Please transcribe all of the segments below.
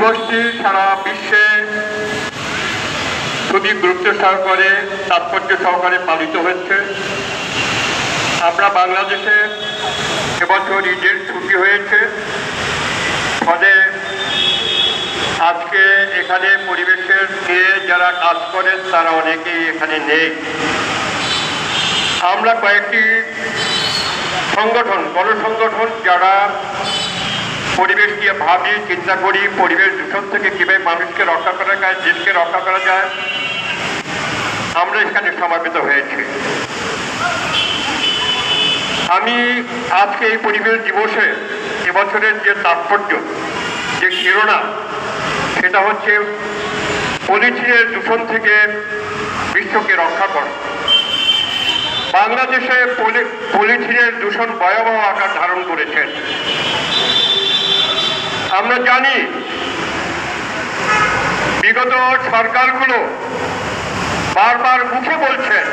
দিবসটি সারা বিশ্বে খুবই গুরুত্ব সহকারে তাৎপর্য সহকারে পালিত হচ্ছে। আমরা বাংলাদেশে এবছর ঈদের ছুটি হয়েছে। ফলে আজকে এখানে পরিবেশের নিয়ে যারা কাজ করেন, তারা অনেকেই এখানে নেই। আমরা কয়েকটি সংগঠন, গণসংগঠন যারা পরিবেশ নিয়ে ভাবি, চিন্তা করি, পরিবেশ দূষণ থেকে কীভাবে মানুষকে রক্ষা করা যায় দেশকে রক্ষা করা যায়। আমরা এখানে সমাবেত হয়েছি। আমি আজকে এই পরিবেশ দিবসে এবছরের যে তাৎপর্য, যে শিরোনাম সেটা হচ্ছে পলিথিনের দূষণ থেকে বিশ্বকে রক্ষা করা। বাংলাদেশে পলি- পলিথিনের দূষণ ভয়াবহ আকার ধারণ করেছে। আমরা জানি বিগত সরকারগুলো বারবার মুখে বলছেন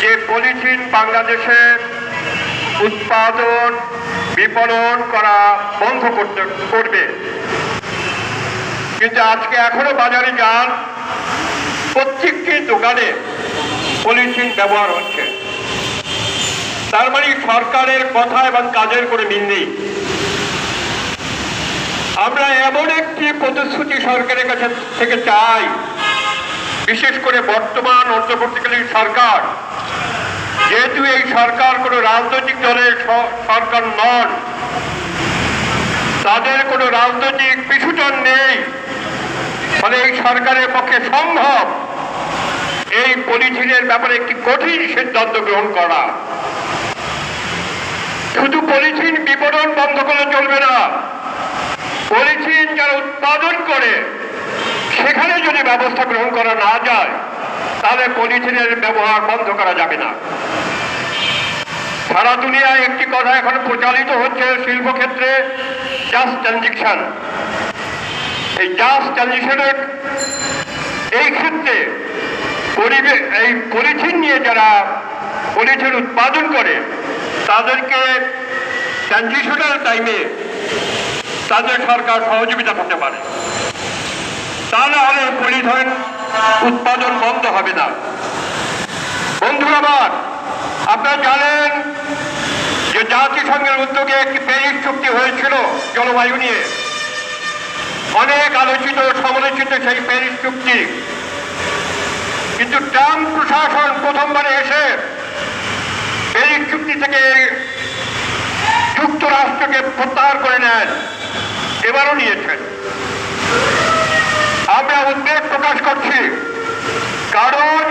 যে পলিথিন বাংলাদেশে উৎপাদন, বিপণন করা বন্ধ করতে, করবে। কিন্তু আজকে এখনও বাজারে যান, প্রত্যেকটি দোকানে পলিথিন ব্যবহার হচ্ছে। তার মানে সরকারের কথা এবং কাজের করে মিল নেই। আমরা এমন একটি প্রতিশ্রুতি সরকারের কাছে থেকে চাই, বিশেষ করে বর্তমান অন্তর্বর্তীকালীন সরকার। যেহেতু এই সরকার কোনো রাজনৈতিক দলের সরকার নন, তাদের কোনো রাজনৈতিক পিছুটন নেই। ফলে এই সরকারের পক্ষে সম্ভব এই পলিথিনের ব্যাপারে একটি কঠিন সিদ্ধান্ত গ্রহণ করা। শুধু পলিথিন বিপণন বন্ধ করলে চলবে না। উৎপাদন করে সেখানে যদি ব্যবস্থা গ্রহণ করা না যায়, তাহলে পলিথিনের ব্যবহার বন্ধ করা যাবে না। সারা দুনিয়ায় একটি কথা এখন প্রচারিত হচ্ছে শিল্পক্ষেত্রে জাস্ট ট্রানজেকশন এই জাস্ট ট্রানজেকশনের এই ক্ষেত্রে পরিবেশ এই পলিথিন নিয়ে যারা পলিথিন উৎপাদন করে, তাদেরকে ট্রানজিশনাল টাইমে তাদের সরকার সহযোগিতা করতে পারে। তা না হলে পলিথিন উৎপাদন বন্ধ হবে না। বন্ধুরা আমার, আপনারা জানেন যে জাতিসংঘের উদ্যোগে একটি প্যারিস চুক্তি হয়েছিল জলবায়ু নিয়ে। অনেক আলোচিত সমালোচিত সেই প্যারিস চুক্তি। কিন্তু ট্রাম্প প্রশাসন প্রথমবারে এসে প্যারিস চুক্তি থেকে যুক্তরাষ্ট্রকে প্রত্যাহার এবারও নিয়েছেন। আমরা উদ্বেগ প্রকাশ করছি। কারণ